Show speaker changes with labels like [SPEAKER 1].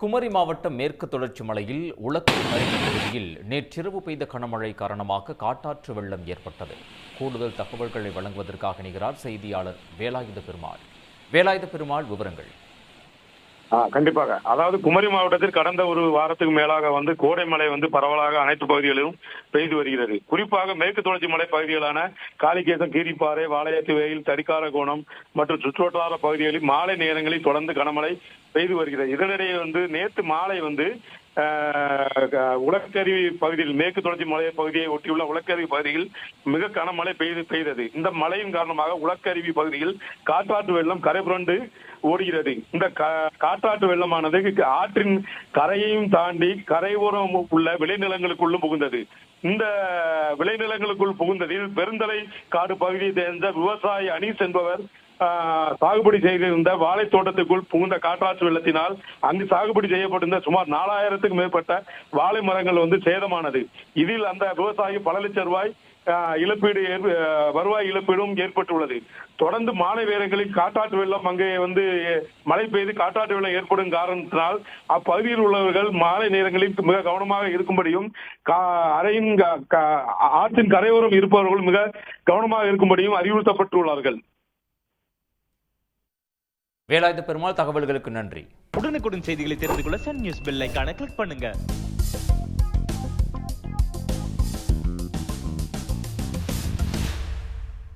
[SPEAKER 1] குமரி மாவட்டம் மேற்கு தொடர்ச்சி மலையில் உலக்கு பகுதியில் நேற்றிரவு பெய்த கனமழை காரணமாக காட்டாற்று வெள்ளம் ஏற்பட்டது. கூடுதல் தகவல்களை வழங்குவதற்காக நிகிறார் செய்தியாளர் வேலாயுத பெருமாள். வேலாயுத பெருமாள் விவரங்கள்.
[SPEAKER 2] கண்டிப்பாக. அதாவது குமரி மாவட்டத்தில் கடந்த ஒரு வாரத்துக்கு மேலாக வந்து கோடை மழை வந்து பரவலாக அனைத்து பகுதிகளிலும் பெய்து வருகிறது. குறிப்பாக மேற்கு தொடர்ச்சி மலை பகுதிகளான காளிகேசம் கீரிப்பாறை வாளையத்து வெயில் தடிக்காரகோணம் மற்றும் சுற்றுவட்டார பகுதிகளில் மாலை நேரங்களில் தொடர்ந்து கனமழை பெய்து வருகிறது. இதனிடையே வந்து நேற்று மாலை வந்து ஆஹ், பகுதியில் மேற்கு தொடர்ச்சி மலை பகுதியை ஒட்டியுள்ள உலக்கருவி பகுதியில் மிக கனமழை பெய்து பெய்தது. இந்த மழையின் காரணமாக உலக்கருவி பகுதியில் காற்றாற்று வெள்ளம் கரை புரண்டு ஓடுகிறது. இந்த கா- காற்றாற்று வெள்ளமானது ஆற்றின் கரையையும் தாண்டி கரையோரம் உள்ள விளைநிலங்களுக்குள்ளும் புகுந்தது. இந்த விளைநிலங்களுக்குள் புகுந்ததில் பெருந்தலை காடு பகுதியை சேர்ந்த விவசாயி அனீஸ் என்பவர் சாகுபடி செய்திருந்த வாழை தோட்டத்துக்குள் புகுந்த காற்றாற்று வெள்ளத்தினால் அங்கு சாகுபடி செய்யப்பட்டிருந்த சுமார் நாலாயிரத்துக்கும் மேற்பட்ட வாழை மரங்கள் வந்து சேதமானது. இதில் அந்த விவசாயி பல லட்சம் ரூபாய் இழப்பீடு வருவாய் இழப்பீடும் ஏற்பட்டுள்ளது. தொடர்ந்து மாலை வேரங்களில் காட்டாற்று வெள்ளம் அங்கே வந்து மழை பெய்து காட்டாற்று வெள்ளம் ஏற்படும் காரணத்தினால் அப்பகுதியில் உள்ளவர்கள் மாலை நேரங்களில் மிக கவனமாக இருக்கும்படியும் கா- அறையின் ஆற்றின் கரையோரம் இருப்பவர்கள் மிக கவனமாக இருக்கும்படியும் அறிவுறுத்தப்பட்டுள்ளார்கள்.
[SPEAKER 1] வேலாயுத பெருமாள் தகவல்களுக்கு நன்றி.
[SPEAKER 3] உடனுக்குடன் செய்திகளை தெரிந்து கொள்ள சன் நியூஸ் பெல் ஐக்கான கிளிக் பண்ணுங்க.